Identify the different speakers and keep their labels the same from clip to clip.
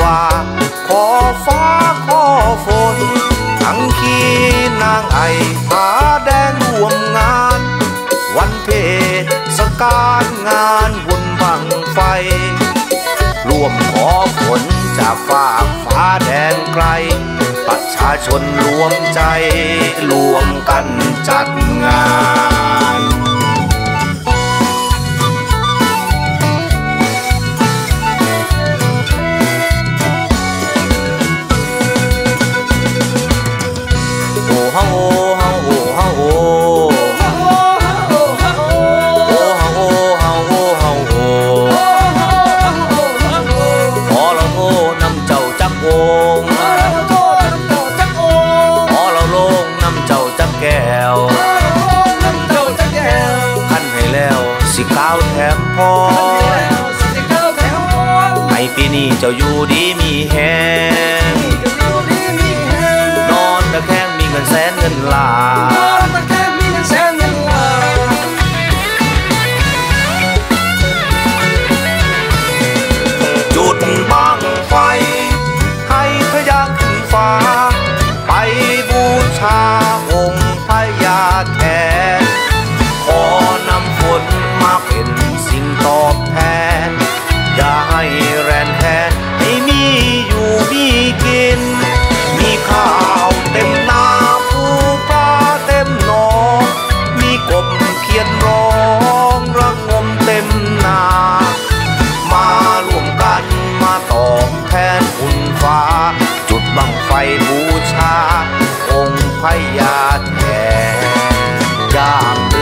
Speaker 1: วา ขอฟ้าขอฝน ทั้งคีนางไอผาแดงร่วมงาน วันเพศสการงานบุญบังไฟ ร่วมขอฝนจากฝากฟ้าแดงไกล ประชาชนรวมใจรวมกันจัดงาน จ้าจักโองขอเราโลงนำเจ้าจักแก้วขันให้แล้วสิก้าวแถมพอให้ปีนี้เจ้าอยู่ดีมีแฮงนอนตะแคงมีเงินแสนเงินล้าน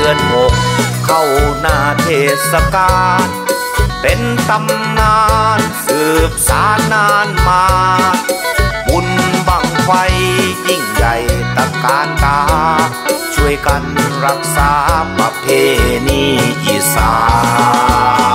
Speaker 1: อนหกเข้าหน้าเทศกาลเป็นตำนานสืบสานนานมา บุญบังไฟยิ่งใหญ่ตะการตา ช่วยกันรักษาประเพณีอีสาน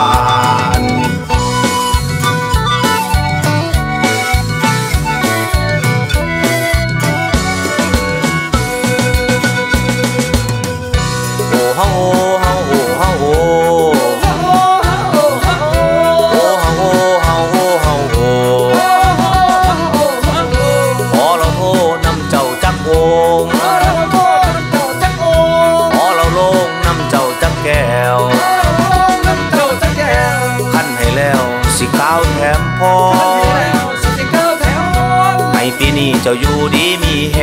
Speaker 1: เจ้าอยู่ดีมีแฮ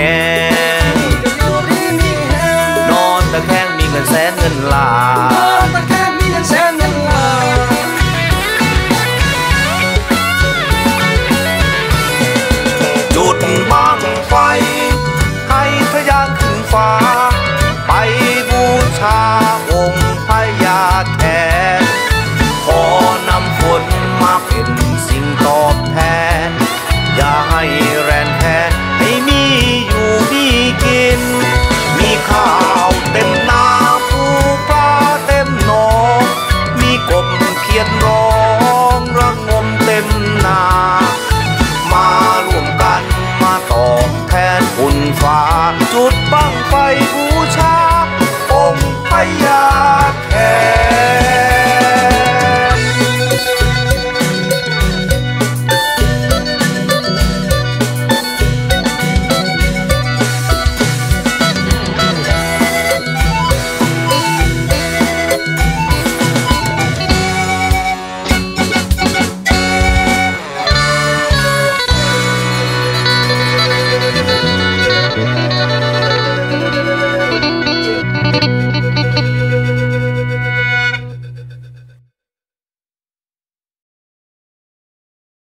Speaker 1: งนอนตะแคงมีเงินแสนเงินล้าน